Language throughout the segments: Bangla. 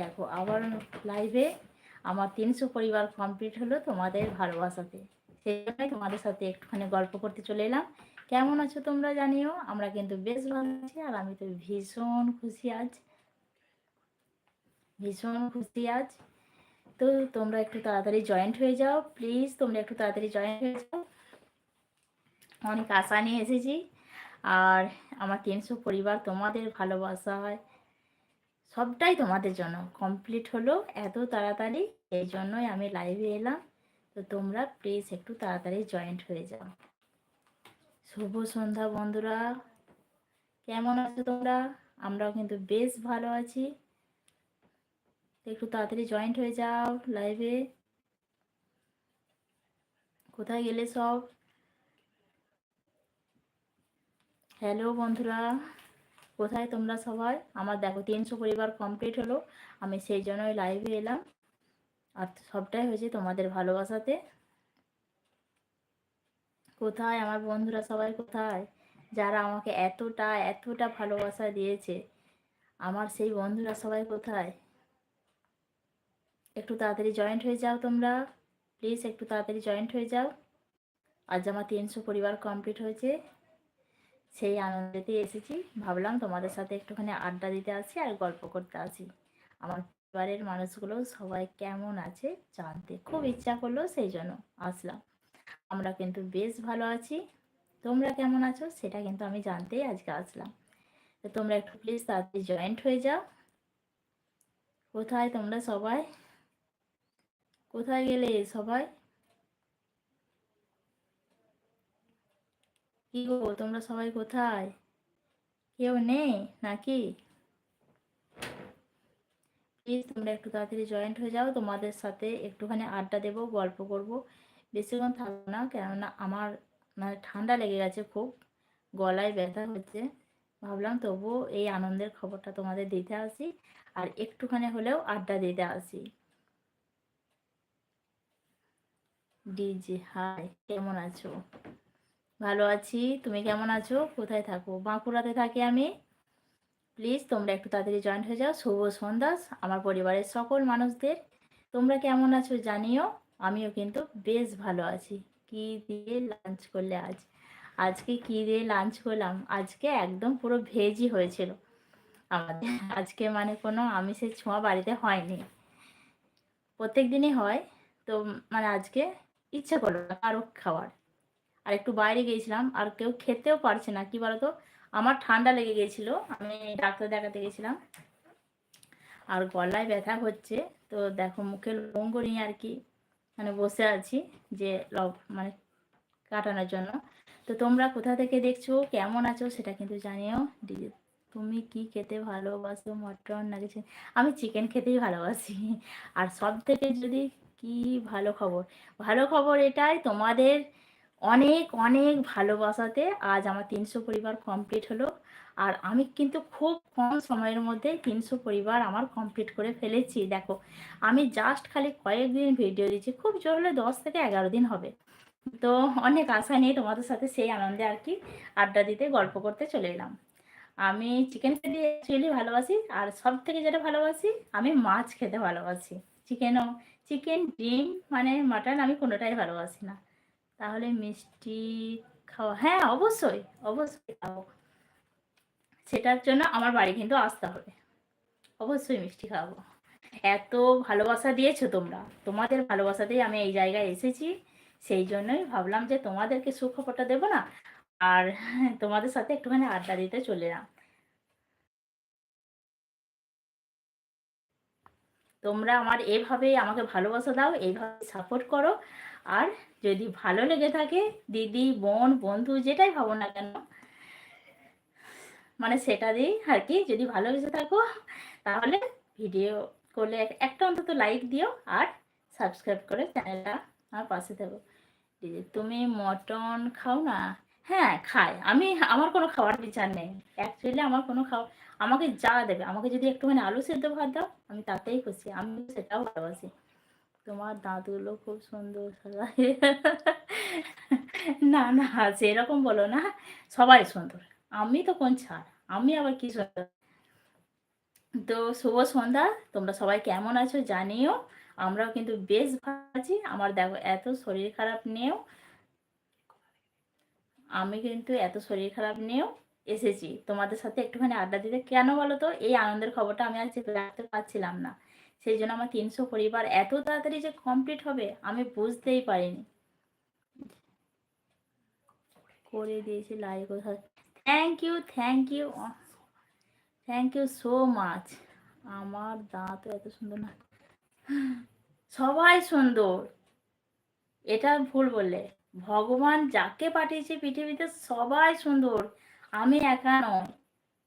দেখো, আবার লাইভে আমার তিনশো পরিবার কমপ্লিট হলো তোমাদের ভালোবাসাতে। সেই জন্যই তোমাদের সাথে একটুখানি গল্প করতে চলে এলাম। কেমন আছো তোমরা জানিও? আমরা কিন্তু বেশ ভালো আছি আর আমি তো ভীষণ খুশি আজ। ভীষণ খুশি আজ। তো তোমরা একটু তাড়াতাড়ি জয়েন্ট হয়ে যাও প্লিজ তোমরা একটু তাড়াতাড়ি জয়েন্ট হয়ে যাও। অনেক আশা নিয়ে এসেছি। আর আমার তিনশো পরিবার তোমাদের ভালোবাসা হয় সবটাই তোমাদের জন্য। কমপ্লিট হলো এত তাড়াতাড়ি এই জন্যই আমি লাইভে এলাম। তো তোমরা প্লিজ একটু তাড়াতাড়ি জয়েন্ট হয়ে যাও। শুভ সন্ধ্যা বন্ধুরা। কেমন আছো তোমরা? আমরাও কিন্তু বেশ ভালো আছি। একটু তাড়াতাড়ি জয়েন্ট হয়ে যাও লাইভে কোথায় গেলে সব? হ্যালো বন্ধুরা। কোথায় তোমরা সবাই? আমার দেখো তিনশো পরিবার কমপ্লিট হলো। আমি সেই জন্যই লাইভে এলাম। আর সবটাই হয়েছে তোমাদের ভালোবাসাতে। কোথায়? আমার বন্ধুরা সবাই কোথায়? যারা আমাকে এতটা এতটা ভালোবাসা দিয়েছে। আমার সেই বন্ধুরা সবাই কোথায়? একটু তাড়াতাড়ি জয়েন্ট হয়ে যাও তোমরা। প্লিজ একটু তাড়াতাড়ি জয়েন্ট হয়ে যাও। আজ আমার তিনশো পরিবার কমপ্লিট হয়েছে। সেই আনন্দেতে এসেছি। ভাবলাম তোমাদের সাথে একটুখানি আড্ডা দিতে আসি আর গল্প করতে আসি। আমার পরিবারের মানুষগুলো সবাই কেমন আছে জানতে খুব ইচ্ছা করল সেই জন্য আসলাম। আমরা কিন্তু বেশ ভালো আছি। তোমরা কেমন আছো সেটা কিন্তু আমি জানতেই আজকে আসলাম। তো তোমরা একটু প্লিজ তাড়াতাড়ি জয়েন্ট হয়ে যাও। কোথায় তোমরা সবাই? কোথায় গেলে সবাই? কি গো, তোমরা সবাই কোথায়? কেউ নেই নাকি? প্লিজ তোমরা একটু তাড়াতাড়ি জয়েন্ট হয়ে যাও, তোমাদের সাথে একটুখানি আড্ডা দেবো, গল্প করব। বেশিক্ষণ থাকব না, কেননা আমার মানে ঠান্ডা লেগে গেছে খুব, গলায় ব্যথা হচ্ছে। ভাবলাম তবুও এই আনন্দের খবরটা তোমাদের দিতে আসি, আর একটুখানি হলেও আড্ডা দিতে আসি। ডিজি, হাই, কেমন আছো? ভালো আছি। তুমি কেমন আছো? কোথায় থাকো? বাঁকুড়াতে থাকি আমি। প্লিজ তোমরা একটু তাড়াতাড়ি জয়েন্ট হয়ে যাও। শুভ সন্ধ্যা, আমার পরিবারের সকল মানুষদের। তোমরা কেমন আছো জানিও। আমিও কিন্তু বেশ ভালো আছি। কি দিয়ে লাঞ্চ করলে আজ? আজকে কি দিয়ে লাঞ্চ করলাম? আজকে একদম পুরো ভেজই হয়েছিল। আমাদের আজকে মানে কোনো আমিষের ছোঁয়া বাড়িতে হয়নি। প্রত্যেক দিনই হয়। তো মানে আজকে ইচ্ছে করল কারও খাওয়ার। আর একটু বাইরে গিয়েছিলাম, আর কেউ খেতেও পারছে না, কি বলতো? আমার ঠান্ডা লেগে গেছিল আমি ডাক্তার দেখাতে গেছিলাম আর গলায় ব্যথা হচ্ছে, তো দেখো মুখে লবঙ্গ নিয়ে আর কি মানে বসে আছি যে লব মানে কাটানোর জন্য। তো তোমরা কোথা থেকে দেখছ, কেমন আছো সেটা কিন্তু জানিও। তুমি কি খেতে ভালোবাসো, মটন না কিছু? আমি চিকেন খেতেই ভালোবাসি। আর সব থেকে যদি কি ভালো খবর? ভালো খবর এটাই তোমাদের অনেক অনেক ভালোবাসাতে আজ আমার তিনশো পরিবার কমপ্লিট হলো। আর আমি কিন্তু খুব কম সময়ের মধ্যে তিনশো পরিবার আমার কমপ্লিট করে ফেলেছি। দেখো, আমি জাস্ট খালি কয়েকদিন ভিডিও দিচ্ছি, খুব জোর হলে দশ থেকে এগারো দিন হবে। তো অনেক আশা নিয়ে তোমাদের সাথে সেই আনন্দে আর কি আড্ডা দিতে, গল্প করতে চলে এলাম। আমি চিকেন খেতে অ্যাকচুয়ালি ভালোবাসি, আর সব থেকে যেটা ভালোবাসি, আমি মাছ খেতে ভালোবাসি। চিকেনও চিকেন ডিম মানে মাটন আমি কোনোটাই ভালোবাসি না। তাহলে মিষ্টি খাওয়া হ্যাঁ অবশ্যই অবশ্যই খাব। সেটার জন্য আমার বাড়ি কিন্তু আসতে হবে। অবশ্যই মিষ্টি খাব। এত ভালোবাসা দিয়েছ তোমরা। তোমাদের ভালোবাসাতেই আমি এই জায়গায় এসেছি। সেই জন্যই ভাবলাম যে তোমাদেরকে সুখবরটা দেবো না, আর তোমাদের সাথে একটুখানি আড্ডা দিতে চলে এলাম তোমরা আমার এভাবেই আমাকে ভালোবাসা দাও এইভাবে সাপোর্ট করো। আর যদি ভালো লেগে থাকে, দিদি, বোন, বন্ধু, যেটাই ভাবো না কেন মানে সেটা দিই আর কি, যদি ভালোবেসে থাকো, তাহলে ভিডিও করলে একটা অন্তত লাইক দিও আর সাবস্ক্রাইব করে চ্যানেলটা আমার পাশে থাকো। দিদি, তুমি মটন খাও না? হ্যাঁ খাই। আমি, আমার কোনো খাওয়ার বিচার নেই। অ্যাকচুয়ালি আমার কোনো খাওয়া, আমাকে যা দেবে, আমাকে যদি একটুখানি আলু সেদ্ধ ভাত দাও, আমি তাতেই খুশি। আমি সেটাও ভালোবাসি। তোমার দাঁতগুলো খুব সুন্দর না না, সেরকম বলো না। সবাই সুন্দর। আমি তো কোন ছাড়। আমি আবার কি সুন্দর? তো শুভ সন্ধ্যা। তোমরা সবাই কেমন আছো জানিও। আমরাও কিন্তু বেশ ভালো আছি। আমার দেখো, এত শরীর খারাপ নিয়েও আমি কিন্তু এত শরীর খারাপ নিয়েও এসেছি। তোমাদের সাথে একটুখানি আড্ডা দিতে। কেন বলো তো? এই আনন্দের খবরটা আমি আজকে রাখতে পারছিলাম না। সেই জন্য আমার তিনশো পরিবার এত তাড়াতাড়ি যে কমপ্লিট হবে, আমি বুঝতেই পারিনি। করে দিয়েছি like thank you thank you thank you so much আমার দাঁত এত সুন্দর না। সবাই সুন্দর। এটা ভুল বললে। ভগবান যাকে পাঠিয়েছে পৃথিবীতে সবাই সুন্দর। আমি একা নয়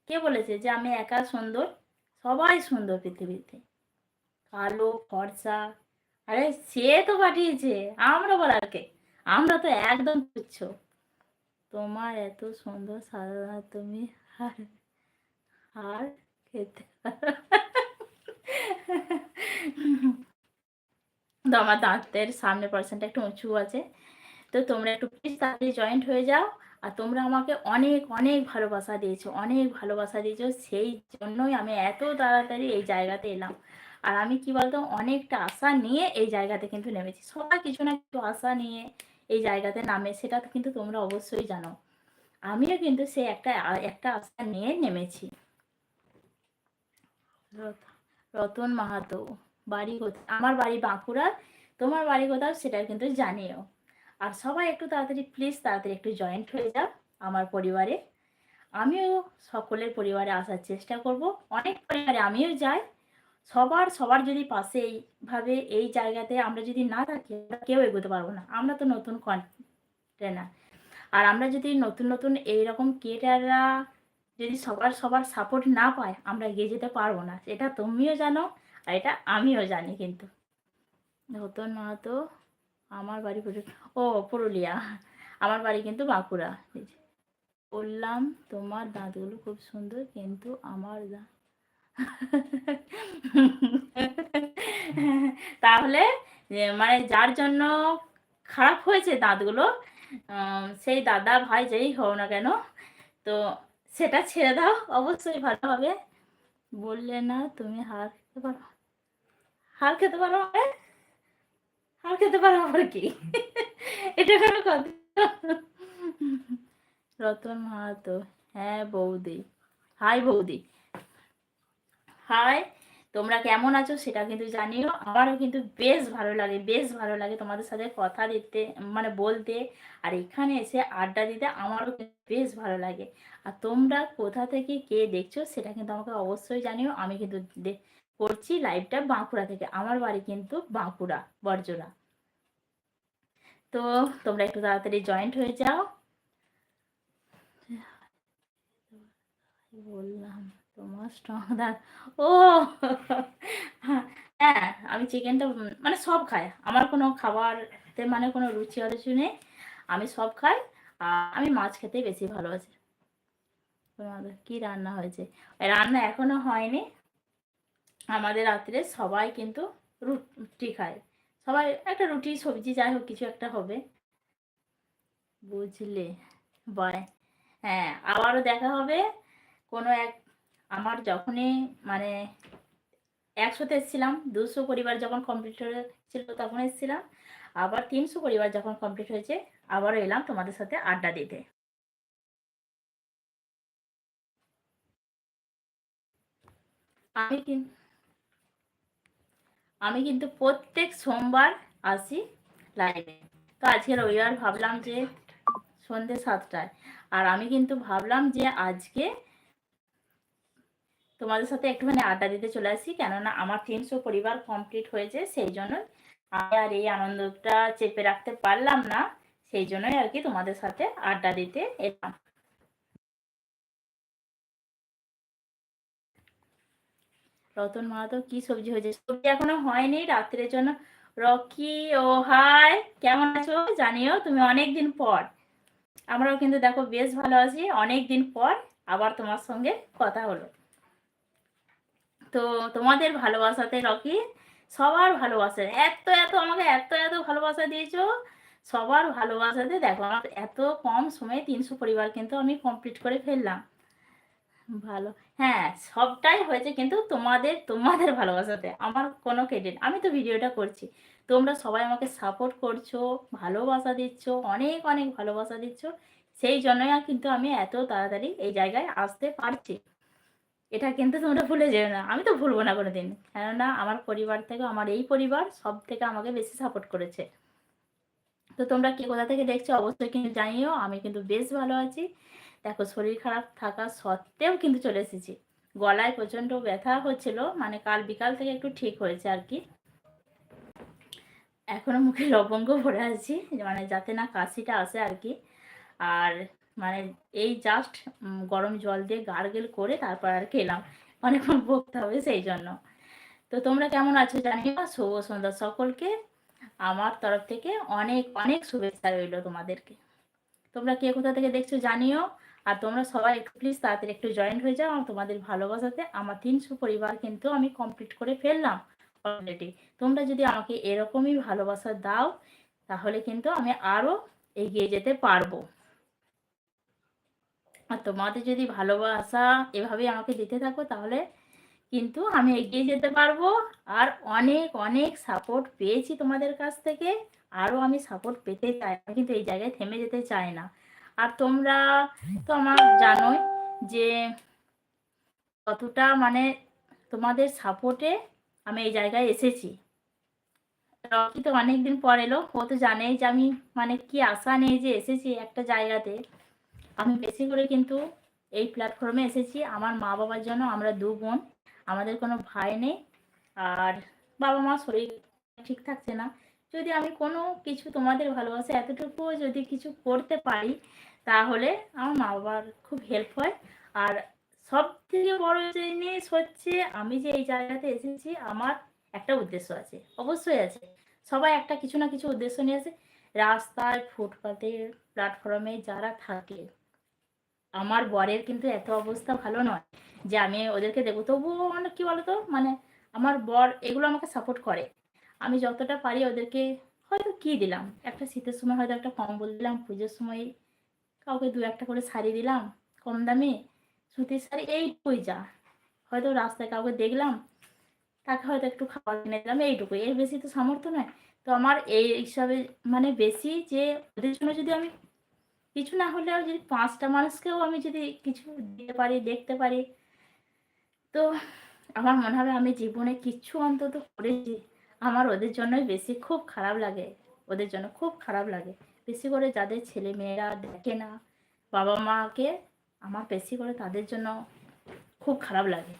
কে বলেছে যে আমি একা সুন্দর? সবাই সুন্দর পৃথিবীতে। কালো ফর্সা। আরে সে তো পাঠিয়েছে, আমরা বলার কে আমরা তো একদম তুচ্ছ। তোমার এত সুন্দর সাদা তুমি হার হার খেতে তো আমার দাঁতের সামনে পার্সেন্টটা একটু উঁচু আছে। তো তোমরা একটু প্লিজ তাড়াতাড়ি জয়েন্ট হয়ে যাও। আর তোমরা আমাকে অনেক অনেক ভালোবাসা দিয়েছ, অনেক ভালোবাসা দিয়েছ। সেই জন্যই আমি এত তাড়াতাড়ি এই জায়গাতে এলাম। আর আমি কি বলতো, অনেকটা আশা নিয়ে এই জায়গাতে কিন্তু নেমেছি। সবাই কিছু না কিছু আশা নিয়ে এই জায়গাতে নামে সেটা কিন্তু তোমরা অবশ্যই জানো। আমিও কিন্তু সে একটা একটা আশা নিয়ে নেমেছি। রতন মাহাতো, বাড়ি কোথায় আমার বাড়ি বাঁকুড়া, তোমার বাড়ি কোথাও সেটা কিন্তু জানিও। আর সবাই একটু তাড়াতাড়ি প্লিজ তাড়াতাড়ি একটু জয়েন্ট হয়ে যাও আমার পরিবারে। আমিও সকলের পরিবারে আসার চেষ্টা করব। অনেক পরিবারে আমিও যাই সবার সবার যদি পাশে এইভাবে এই জায়গাতে আমরা যদি না থাকি কেউ এগোতে পারব না। আমরা তো নতুন কন্টেনার আর আমরা যদি নতুন নতুন এইরকম ক্রিয়েটাররা যদি সবার সবার সাপোর্ট না পায়, আমরা এগিয়ে যেতে পারব না। এটা তুমিও জানো আর এটা আমিও জানি কিন্তু। রতন মাহাতো আমার বাড়ি ও, পুরুলিয়া। আমার বাড়ি কিন্তু বাঁকুড়া। বললাম, তোমার দাঁতগুলো খুব সুন্দর, কিন্তু আমার দাঁত তাহলে মানে যার জন্য খারাপ হয়েছে দাঁতগুলো সেই দাদা, ভাই যেই হোক না কেন, তো সেটা ছেড়ে দাও, অবশ্যই ভালো হবে বললে না, তুমি হার খেতে পারো। হার খেতে পারো মানে? হার খেতে পারো আবার কি? এটা কোনো কথা। রতন মাহাতো হ্যাঁ বৌদি। হাই বৌদি। হাই, তোমরা কেমন আছো সেটা কিন্তু জানিও। আমারও কিন্তু বেশ ভালো লাগে, বেশ ভালো লাগে তোমাদের সাথে কথা দিতে মানে বলতে। আর এখানে এসে আড্ডা দিতে আমারও বেশ ভালো লাগে। আর তোমরা কোথা থেকে কে দেখছ সেটা কিন্তু আমাকে অবশ্যই জানিও। আমি কিন্তু করছি লাইভটা বাঁকুড়া থেকে। আমার বাড়ি কিন্তু বাঁকুড়া বর্জনা তো তোমরা একটু তাড়াতাড়ি জয়েন্ট হয়ে যাও। বললাম। তোমার স্ট্রং দাঁত ও! হ্যাঁ আমি চিকেনটা মানে সব খাই। আমার কোনো খাবারতে মানে কোনো রুচি অরুচি নেই। আমি সব খাই, আর আমি মাছ খেতেই বেশি ভালোবাসি। তোমাদের কী রান্না হয়েছে? রান্না এখনও হয়নি। আমাদের রাত্রে সবাই কিন্তু রুটি খায়। সবাই একটা রুটি, সবজি, যাই হোক, কিছু একটা হবে। বুঝলে? বাই হ্যাঁ আবারও দেখা হবে কোনো এক আমার যখনই মানে একশোতে এসেছিলাম, দুশো পরিবার যখন কমপ্লিট হয়েছিল তখন এসেছিলাম, আবার তিনশো পরিবার যখন কমপ্লিট হয়েছে, আবারও এলাম তোমাদের সাথে আড্ডা দিতে। আমি আমি কিন্তু প্রত্যেক সোমবার আসি লাইভে তো আজকে রবিবার ভাবলাম যে সন্ধ্যে সাতটায়। আর আমি কিন্তু ভাবলাম যে আজকে তোমাদের সাথে একটুখানি আড্ডা দিতে চলে আসি, কেননা আমার তিনশো পরিবার কমপ্লিট হয়েছে, সেই জন্য আমি আর এই আনন্দটা চেপে রাখতে পারলাম না, সেই জন্যই আর কি তোমাদের সাথে আড্ডা দিতে এলাম। রতন মাহাতো, কি সবজি হয়েছে? সবজি এখনও হয়নি, রাত্রের জন্য। রকি, ও হাই, কেমন আছো? জানিও, তুমি অনেক দিন পর। আমরাও কিন্তু দেখো বেশ ভালো আছি অনেক দিন পর আবার তোমার সঙ্গে কথা হলো। তো তোমাদের ভালোবাসাতে রকি, সবার ভালোবাসা এত এত আমাকে এত এত ভালোবাসা দিয়েছ, সবার ভালোবাসাতে দেখো আমার এত কম সময়ে তিনশো পরিবার কিন্তু আমি কমপ্লিট করে ফেললাম। ভালো হ্যাঁ সবটাই হয়েছে কিন্তু তোমাদের তোমাদের ভালোবাসাতে, আমার কোনো ক্রেডিট আমি তো ভিডিওটা করছি, তোমরা সবাই আমাকে সাপোর্ট করছ, ভালোবাসা দিচ্ছ, অনেক অনেক ভালোবাসা দিচ্ছ, সেই জন্যই কিন্তু আমি এত তাড়াতাড়ি এই জায়গায় আসতে পারছি। এটা কিন্তু তোমরা ভুলে যেও না। আমি তো ভুলবো না কোনোদিন। কেননা আমার পরিবার থেকে আমার এই পরিবার সব থেকে আমাকে বেশি সাপোর্ট করেছে। তো তোমরা কে কোথা থেকে দেখছ অবশ্যই কিন্তু জানিও। আমি কিন্তু বেশ ভালো আছি। দেখো, শরীর খারাপ থাকা সত্ত্বেও কিন্তু চলে এসেছি। গলায় প্রচণ্ড ব্যথা হচ্ছিল মানে কাল বিকাল থেকে একটু ঠিক হয়েছে আর কি। এখনও মুখে লবঙ্গ ভরে আছি মানে যাতে না কাশিটা আসে আর কি। আর মানে এই জাস্ট গরম জল দিয়ে গার্গেল করে তারপর আর খেলাম অনেকক্ষণ ভুগতে হবে সেই জন্য। তো তোমরা কেমন আছো জানিও? শুভ সন্ধ্যা সকলকে। আমার তরফ থেকে অনেক অনেক শুভেচ্ছা রইল তোমাদেরকে। তোমরা কে কোথা থেকে দেখছ জানিও। আর তোমরা সবাই একটু প্লিজ তাড়াতাড়ি একটু জয়েন্ট হয়ে যাও তোমাদের ভালোবাসাতে। আমার তিনশো পরিবার কিন্তু আমি কমপ্লিট করে ফেললাম অলরেডি তোমরা যদি আমাকে এরকমই ভালোবাসা দাও, তাহলে কিন্তু আমি আরও এগিয়ে যেতে পারব। আর তোমাদের যদি ভালোবাসা এভাবে আমাকে দিতে থাকো, তাহলে কিন্তু আমি এগিয়ে যেতে পারব। আর অনেক অনেক সাপোর্ট পেয়েছি তোমাদের কাছ থেকে। আরও আমি সাপোর্ট পেতে চাই। আমি কিন্তু এই জায়গায় থেমে যেতে চাই না। আর তোমরা তো আমার জানোই যে কতটা মানে তোমাদের সাপোর্টে আমি এই জায়গায় এসেছি। রকি তো অনেকদিন পর এলো। ও তো জানেই যে আমি মানে কি আশা নেই যে এসেছি একটা জায়গাতে। আমি বেশি করে কিন্তু এই প্ল্যাটফর্মে এসেছি। আমার মা বাবার জন্য আমরা দু বোন। আমাদের কোনো ভাই নেই। আর বাবা মা শরীর ঠিক থাকছে না। যদি আমি কোনো কিছু তোমাদের ভালোবাসা এতটুকুও যদি কিছু করতে পারি, তাহলে আমার মা বাবার খুব হেল্প হয়। আর সব থেকে বড় জিনিস হচ্ছে, আমি যে এই জায়গাতে এসেছি, আমার একটা উদ্দেশ্য আছে। অবশ্যই আছে। সবাই একটা কিছু না কিছু উদ্দেশ্য নিয়ে আসে। রাস্তায় ফুটপাতে প্ল্যাটফর্মে যারা থাকে আমার বরের কিন্তু এত অবস্থা ভালো নয় যে আমি ওদেরকে দেখব। তবুও মানে কী বলতো? মানে আমার বর এগুলো আমাকে সাপোর্ট করে। আমি যতটা পারি ওদেরকে হয়তো কী দিলাম? একটা শীতের সময় হয়তো একটা কম্বল দিলাম, পুজোর সময় কাউকে দু একটা করে শাড়ি দিলাম, কম দামে সুতির শাড়ি, এইটুকুই যা। হয়তো রাস্তায় কাউকে দেখলাম, তাকে হয়তো একটু খাবার কিনে দিলাম, এইটুকুই। এর বেশি তো সামর্থ্য নয়। তো আমার এই হিসাবে মানে বেশি যে ওদের জন্য যদি আমি কিছু না হলেও যদি পাঁচটা মানুষকেও আমি যদি কিছু দিতে পারি, দেখতে পারি, তো আমার মনে হবে আমি জীবনে কিচ্ছু অন্তত করেছি। আমার ওদের জন্যই বেশি খুব খারাপ লাগে, ওদের জন্য খুব খারাপ লাগে। বেশি করে যাদের ছেলে মেয়েরা দেখে না, বাবা মাকে আমার বেশি করে তাদের জন্য খুব খারাপ লাগে।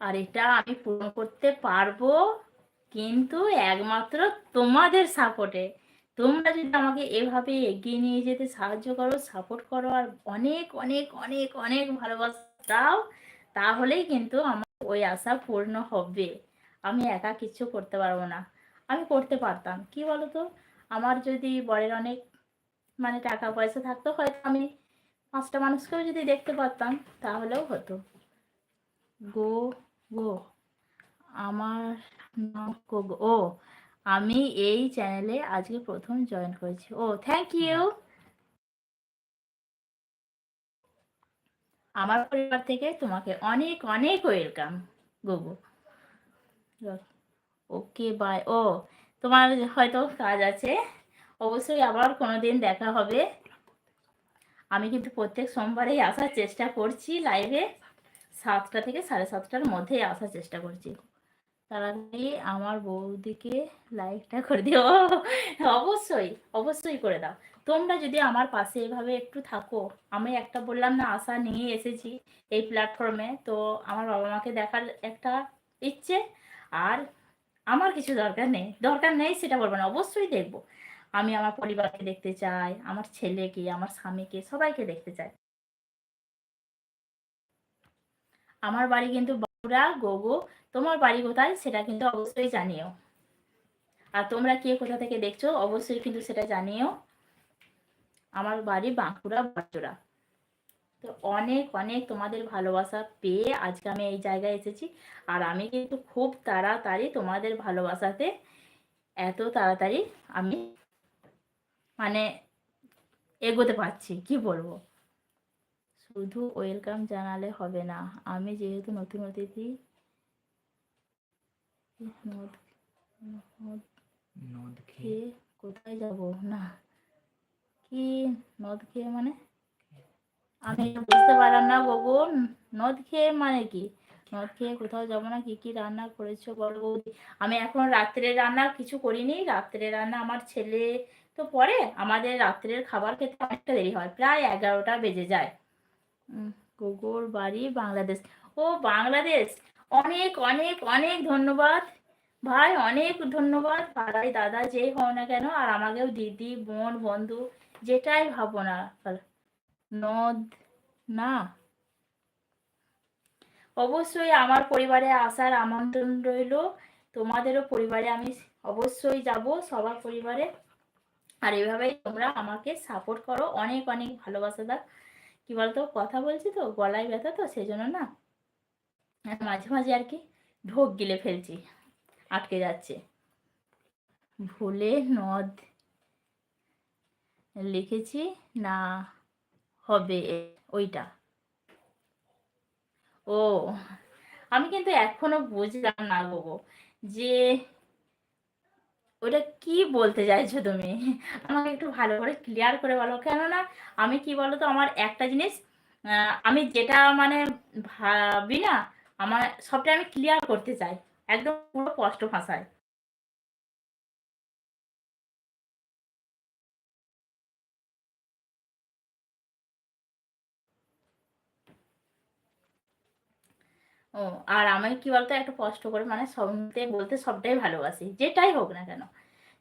আর এটা আমি পূরণ করতে পারব কিন্তু একমাত্র তোমাদের সাপোর্টে তোমরা যদি আমাকে এভাবে এগিয়ে নিয়ে যেতে সাহায্য করো সাপোর্ট করো আর অনেক অনেক অনেক অনেক ভালোবাসা দাও, তাহলেই কিন্তু আমার ওই আশা পূর্ণ হবে। আমি একা কিচ্ছু করতে পারব না। আমি করতে পারতাম। কি বলো তো আমার যদি বরের অনেক মানে টাকা পয়সা থাকতো, হয়তো আমি পাঁচটা মানুষকেও যদি দেখতে পারতাম, তাহলেও হতো। গো গো। আমার ও, আমি এই চ্যানেলে আজকে প্রথম জয়েন করেছি। ও থ্যাংক ইউ আমার পরিবার থেকে তোমাকে অনেক অনেক ওয়েলকাম গোগো ওকে বাই ও, তোমার হয়তো কাজ আছে। অবশ্যই আবার কোনো দিন দেখা হবে। আমি কিন্তু প্রত্যেক সোমবারেই আসার চেষ্টা করছি লাইভে সাতটা থেকে সাড়ে সাতটার মধ্যেই আসার চেষ্টা করছি। তাড়াতাড়ি আমার বৌদিকে লাইকটা করে দিও। অবশ্যই অবশ্যই করে দাও। তোমরা যদি আমার পাশে এভাবে একটু থাকো, আমি একটা বললাম না, আশা নিয়ে এসেছি এই প্ল্যাটফর্মে তো আমার বাবা মাকে দেখার একটা ইচ্ছে, আর আমার কিছু দরকার নেই। দরকার নেই সেটা বলব না, অবশ্যই দেখব। আমি আমার পরিবারকে দেখতে চাই, আমার ছেলেকে, আমার স্বামীকে, সবাইকে দেখতে চাই। আমার বাড়ি কিন্তু বাঁকুড়া গোগো, তোমার বাড়ি কোথায় সেটা কিন্তু অবশ্যই জানিও। আর তোমরা কে কোথা থেকে দেখছ অবশ্যই কিন্তু সেটা জানিও। আমার বাড়ি বাঁকুড়া বাঁচুড়া তো অনেক অনেক তোমাদের ভালোবাসা পেয়ে আজকে আমি এই জায়গায় এসেছি। আর আমি কিন্তু খুব তাড়াতাড়ি তোমাদের ভালোবাসাতে এত তাড়াতাড়ি আমি মানে এগোতে পারছি, কি বলব? শুধু ওয়েলকাম জানালে হবে না। আমি যেহেতু নতুন অতিথি নদ খেয়ে কোথায় যাব? না কি নদ খেয়ে মানে? আমি বুঝতে পারলাম না গগন নদ খেয়ে মানে কি? নদ খেয়ে কোথাও যাব না কি কি রান্না করেছ বলো বৌদি? আমি এখন রাত্রে রান্না কিছু করিনি। রাত্রে রান্না আমার ছেলে তো পরে আমাদের রাত্রের খাবার খেতে অনেকটা দেরি হয়। প্রায় এগারোটা বেজে যায়। গগোর বাড়ি বাংলাদেশ। ও বাংলাদেশ, অনেক অনেক অনেক ধন্যবাদ। ভাই, অনেক ধন্যবাদ। পাড়ায় দাদা যেই হও না কেন, আর আমাকেও দিদি, বোন, বন্ধু, যেটাই ভাবো না নদ, না। অবশ্যই আমার পরিবারে আসার আমন্ত্রণ রইল। তোমাদেরও পরিবারে আমি অবশ্যই যাব, সবার পরিবারে। আর এভাবেই তোমরা আমাকে সাপোর্ট করো। অনেক অনেক ভালোবাসা দাও। কি বলতো, কথা বলছি তো, গলায় ব্যথা তো সেই জন্য না মাঝে মাঝে আর কি ঢোক গিলে ফেলছি, আটকে যাচ্ছে। ভুলে নদ লিখেছি, না হবে ওইটা। ও, আমি কিন্তু এখনও বুঝলাম না গো, যে ওটা কি বলতে চাইছো তুমি? আমাকে একটু ভালো করে ক্লিয়ার করে বলো। কেননা আমি কি বলো তো আমার একটা জিনিস আমি যেটা মানে ভাবি না, আমার সবটা আমি ক্লিয়ার করতে চাই। একদম পুরো কষ্ট ভাষায়। ও, আর আমি কি বলতো, একটু কষ্ট করে মানে সবতে বলতে সবটাই ভালোবাসি, যেটাই হোক না কেন।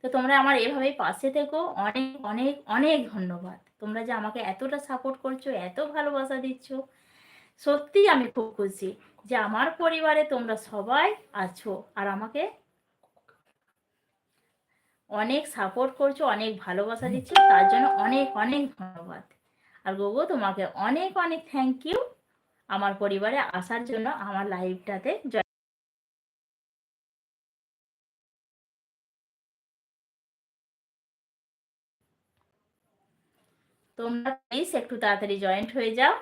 তো তোমরা আমার এভাবেই পাশে থেকো। অনেক অনেক অনেক ধন্যবাদ। তোমরা যে আমাকে এতটা সাপোর্ট করছ, এত ভালোবাসা দিচ্ছ সত্যিই আমি খুব খুশি যে আমার পরিবারে তোমরা সবাই আছো আর আমাকে অনেক সাপোর্ট করছ, অনেক ভালোবাসা দিচ্ছ, তার জন্য অনেক অনেক ধন্যবাদ। আর গোগো, তোমাকে অনেক অনেক থ্যাংক ইউ আমার পরিবারে আসার জন্য আমার লাইভটাতে জয় তোমরা প্লিজ একটু তাড়াতাড়ি জয়েন্ট হয়ে যাও।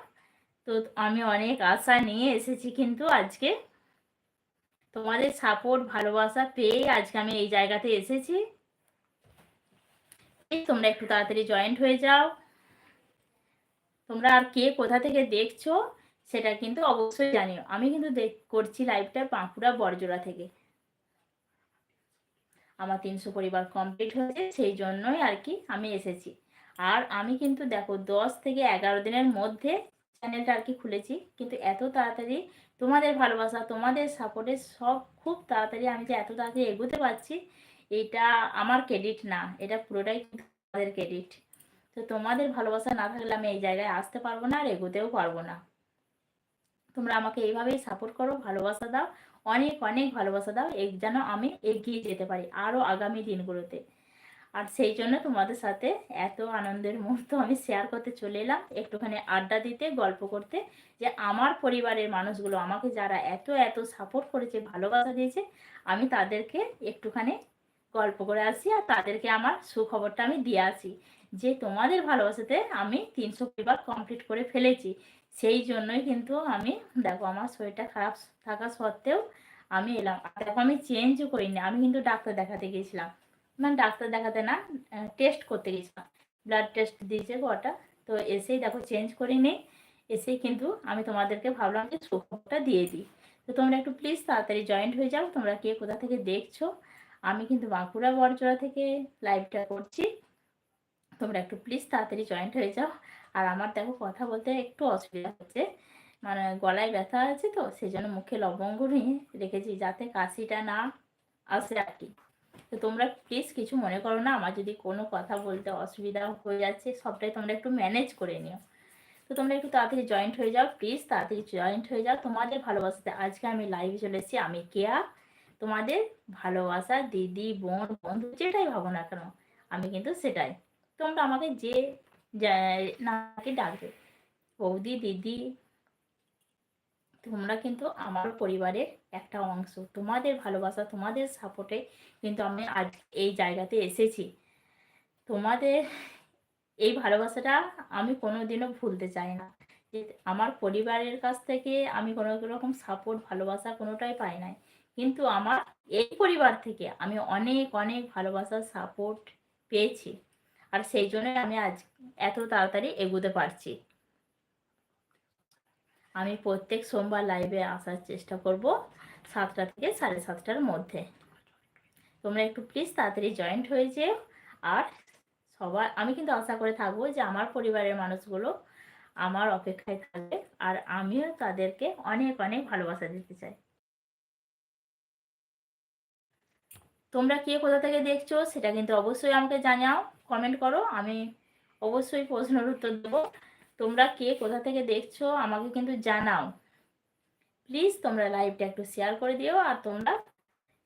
তো আমি অনেক আশা নিয়ে এসেছি কিন্তু আজকে। তোমাদের সাপোর্ট ভালোবাসা পেয়ে আজকে আমি এই জায়গাতে এসেছি। তোমরা একটু তাড়াতাড়ি জয়েন্ট হয়ে যাও। তোমরা আর কে কোথা থেকে দেখছ? সেটা কিন্তু অবশ্যই জানিও। আমি কিন্তু করছি লাইভটা বাঁকুড়া বড়জোড়া থেকে। আমার তিনশো পরিবার কমপ্লিট হয়েছে, সেই জন্যই আর কি আমি এসেছি। আর আমি কিন্তু দেখো, দশ থেকে এগারো দিনের মধ্যে চ্যানেলটা আর কি খুলেছি। কিন্তু এত তাড়াতাড়ি তোমাদের ভালোবাসা, তোমাদের সাপোর্টে সব খুব তাড়াতাড়ি আমি যে এত তাড়াতাড়ি এগোতে পারছি, এটা আমার ক্রেডিট না। এটা পুরোটাই কিন্তু তোমাদের ক্রেডিট তো তোমাদের ভালোবাসা না থাকলে আমি এই জায়গায় আসতে পারব না আর এগোতেও পারব না। তোমরা আমাকে এইভাবেই সাপোর্ট করো, ভালোবাসা দাও, অনেক অনেক ভালোবাসা দাও এক যেন আমি এগিয়ে যেতে পারি আরও আগামী দিনগুলোতে। আর সেই জন্য তোমাদের সাথে এত আনন্দের মুহূর্ত আমি শেয়ার করতে চলে এলাম। একটুখানি আড্ডা দিতে, গল্প করতে, যে আমার পরিবারের মানুষগুলো আমাকে যারা এত এত সাপোর্ট করেছে, ভালোবাসা দিয়েছে, আমি তাদেরকে একটুখানি গল্প করে আসি আর তাদেরকে আমার সুখবরটা আমি দিয়ে আসি যে তোমাদের ভালোবাসাতে আমি তিনশো পরিবার কমপ্লিট করে ফেলেছি। সেই জন্যই কিন্তু আমি, দেখো আমার শরীরটা খারাপ থাকা সত্ত্বেও আমি এলাম। দেখো আমি চেঞ্জও করিনি, আমি কিন্তু ডাক্তার দেখাতে গিয়েছিলাম। মানে ডাক্তার দেখাতে না টেস্ট করতে গেছিলাম ব্লাড টেস্ট দিয়েছে গোটা তো এসেই দেখো চেঞ্জ করিনি এসেই কিন্তু আমি তোমাদেরকে ভাবলাম যে সুখবরটা দিয়ে দিই। তো তোমরা একটু প্লিজ তাড়াতাড়ি জয়েন্ট হয়ে যাও। তোমরা কে কোথা থেকে দেখছ? আমি কিন্তু বাঁকুড়া বড়জোড়া থেকে লাইভটা করছি। তোমরা একটু প্লিজ তাড়াতাড়ি জয়েন্ট হয়ে যাও। আর আমার দেখো কথা বলতে একটু অসুবিধা হচ্ছে। মানে গলায় ব্যথা আছে তো সেই জন্য মুখে লবঙ্গ নিয়ে রেখেছি যাতে কাশিটা না আসে আর কি। তো তোমরা প্লিজ কিছু মনে করো না, আমার যদি কোনো কথা বলতে অসুবিধা হয়ে যাচ্ছে, সবটাই তোমরা একটু ম্যানেজ করে নিও। তো তোমরা একটু তাড়াতাড়ি জয়েন্ট হয়ে যাও প্লিজ তাড়াতাড়ি জয়েন্ট হয়ে যাও। তোমাদের ভালোবাসাতে আজকে আমি লাইভে চলে এসেছি, আমি কেয়া। তোমাদের ভালোবাসা, দিদি, বোন, বন্ধু, যেটাই ভাবো না কেন, আমি কিন্তু সেটাই। তোমরা আমাকে যে নাকি ডাকবে। বৌদি, দিদি, তোমরা কিন্তু আমার পরিবারের একটা অংশ। তোমাদের ভালোবাসা, তোমাদের সাপোর্টে কিন্তু আমি আজ এই জায়গাতে এসেছি। তোমাদের এই ভালোবাসাটা আমি কোনোদিনও ভুলতে চাই না। যে আমার পরিবারের কাছ থেকে আমি কোনো রকম সাপোর্ট, ভালোবাসা কোনোটাই পাই নাই। কিন্তু আমার এই পরিবার থেকে আমি অনেক অনেক ভালোবাসার সাপোর্ট পেয়েছি। আর সেই জন্যই আমি আজ এত তাড়াতাড়ি এগোতে পারছি। আমি প্রত্যেক সোমবার লাইভে আসার চেষ্টা করব সাতটা থেকে সাড়ে সাতটার মধ্যে। তোমরা একটু প্লিজ তাড়াতাড়ি জয়েন্ট হয়ে যেও। আর সবার, আমি কিন্তু আশা করে থাকব যে আমার পরিবারের মানুষগুলো আমার অপেক্ষায় থাকবে আর আমিও তাদেরকে অনেক অনেক ভালোবাসা দিতে চাই। তোমরা কে কোথা থেকে দেখছ সেটা কিন্তু অবশ্যই আমাকে জানাও। কমেন্ট করো, আমি অবশ্যই প্রশ্নের উত্তর দেবো। তোমরা কে, কোথা থেকে দেখছ, আমাকে কিন্তু জানাও। প্লিজ তোমরা লাইভটা একটু শেয়ার করে দিও, আর তোমরা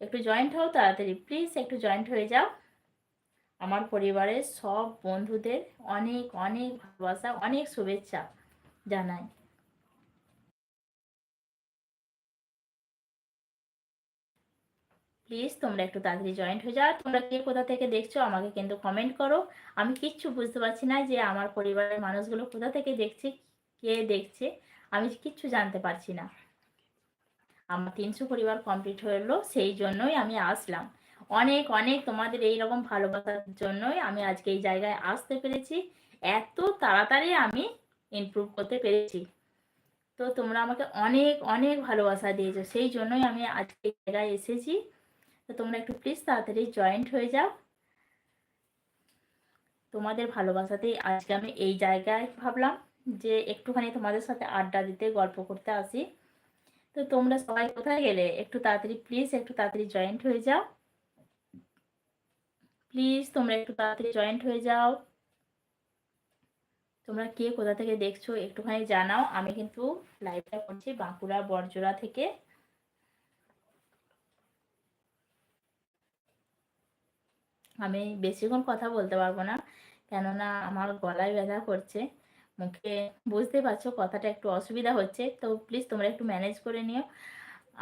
একটু জয়েন্ট হও তাড়াতাড়ি। প্লিজ একটু জয়েন্ট হয়ে যাও। আমার পরিবারের সব বন্ধুদের অনেক অনেক ভালোবাসা, অনেক শুভেচ্ছা জানাই। প্লিজ তোমরা একটু তাড়াতাড়ি জয়েন্ট হয়ে যাও। তোমরা কে কোথা থেকে দেখছ, আমাকে কিন্তু কমেন্ট করো। আমি কিচ্ছু বুঝতে পারছি না যে আমার পরিবারের মানুষগুলো কোথা থেকে দেখছে, কে দেখছে, আমি কিচ্ছু জানতে পারছি না। আমার তিনশো পরিবার কমপ্লিট হলো সেই জন্যই আমি আসলাম। অনেক অনেক তোমাদের এই রকম ভালোবাসার জন্যই আমি আজকে এই জায়গায় আসতে পেরেছি। এত তাড়াতাড়ি আমি ইমপ্রুভ করতে পেরেছি। তো তোমরা আমাকে অনেক অনেক ভালোবাসা দিয়েছ, সেই জন্যই আমি আজকে এই জায়গায় এসেছি। তো তোমরা একটু প্লিজ তাড়াতাড়ি জয়েন্ট হয়ে যাও। তোমাদের ভালোবাসাতেই আজকে আমি এই জায়গায় ভাবলাম যে একটুখানি তোমাদের সাথে আড্ডা দিতে, গল্প করতে আসি। তো তোমরা সবাই কোথায় গেলে? একটু তাড়াতাড়ি প্লিজ একটু তাড়াতাড়ি জয়েন্ট হয়ে যাও। প্লিজ তোমরা একটু তাড়াতাড়ি জয়েন্ট হয়ে যাও। তোমরা কে কোথা থেকে দেখছ একটুখানি জানাও। আমি কিন্তু লাইভটা করছি বাঁকুড়া, বরজোড়া থেকে। আমি বেশিক্ষণ কথা বলতে পারব না, কেননা আমার গলায় ব্যথা করছে। মুখে বুঝতে পারছ কথাটা একটু অসুবিধা হচ্ছে, তো প্লিজ তোমরা একটু ম্যানেজ করে নিও।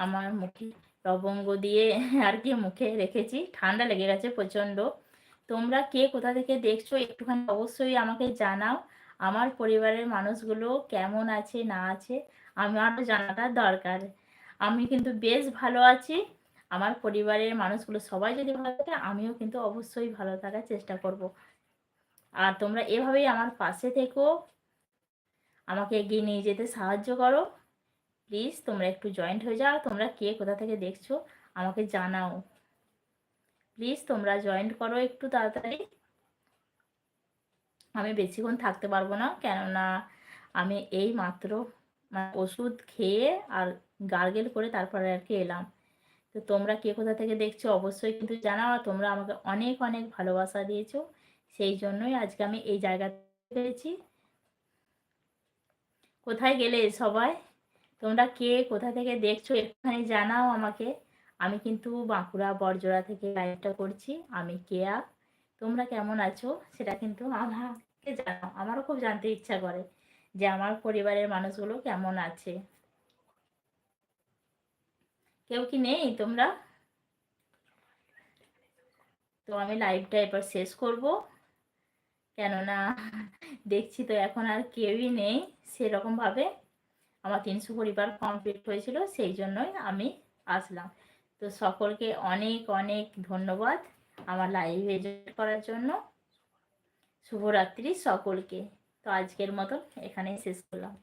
আমার মুখে লবঙ্গ দিয়ে আর কি মুখে রেখেছি, ঠান্ডা লেগে গেছে প্রচণ্ড। তোমরা কে কোথা থেকে দেখছ একটুখানি অবশ্যই আমাকে জানাও। আমার পরিবারের মানুষগুলো কেমন আছে, না আছে আমারও জানাটা দরকার। আমি কিন্তু বেশ ভালো আছি। আমার পরিবারের মানুষগুলো সবাই যদি ভালো থাকে, আমিও কিন্তু অবশ্যই ভালো থাকার চেষ্টা করব। আর তোমরা এভাবেই আমার পাশে থেকো। আমাকে এগিয়ে নিয়ে যেতে সাহায্য করো। প্লিজ, তোমরা একটু জয়েন্ট হয়ে যাও। তোমরা কে কোথা থেকে দেখছ, আমাকে জানাও। প্লিজ, তোমরা জয়েন্ট করো একটু তাড়াতাড়ি। আমি বেশিক্ষণ থাকতে পারব না, কেননা আমি এই মাত্র মানে ওষুধ খেয়ে আর গার্গেল করে তারপরে আর কি এলাম। তো তোমরা কে কোথা থেকে দেখছ অবশ্যই কিন্তু জানাও আর তোমরা আমাকে অনেক অনেক ভালোবাসা দিয়েছ। সেই জন্যই আজকে আমি এই জায়গাতে পেরেছি কোথায় গেলে সবাই? তোমরা কে কোথা থেকে দেখছ এখানে জানাও আমাকে। আমি কিন্তু বাঁকুড়া বরজোড়া থেকে লাইভটা করছি। আমি কেয়া। তোমরা কেমন আছো? সেটা কিন্তু আমাকে জানাও। আমারও খুব জানতে ইচ্ছা করে যে আমার পরিবারের মানুষগুলো কেমন আছে। কেউ কি নেই তোমরা? তো আমি লাইভটা এবার শেষ করব। কেননা দেখছি তো এখন আর কেউই নেই সেরকমভাবে। আমার তিনশো পরিবার কমপ্লিট হয়েছিল, সেই জন্যই আমি আসলাম। তো সকলকে অনেক অনেক ধন্যবাদ আমার লাইভে জয়েন করার জন্য। শুভরাত্রি সকলকে। তো আজকের মতন এখানেই শেষ করলাম।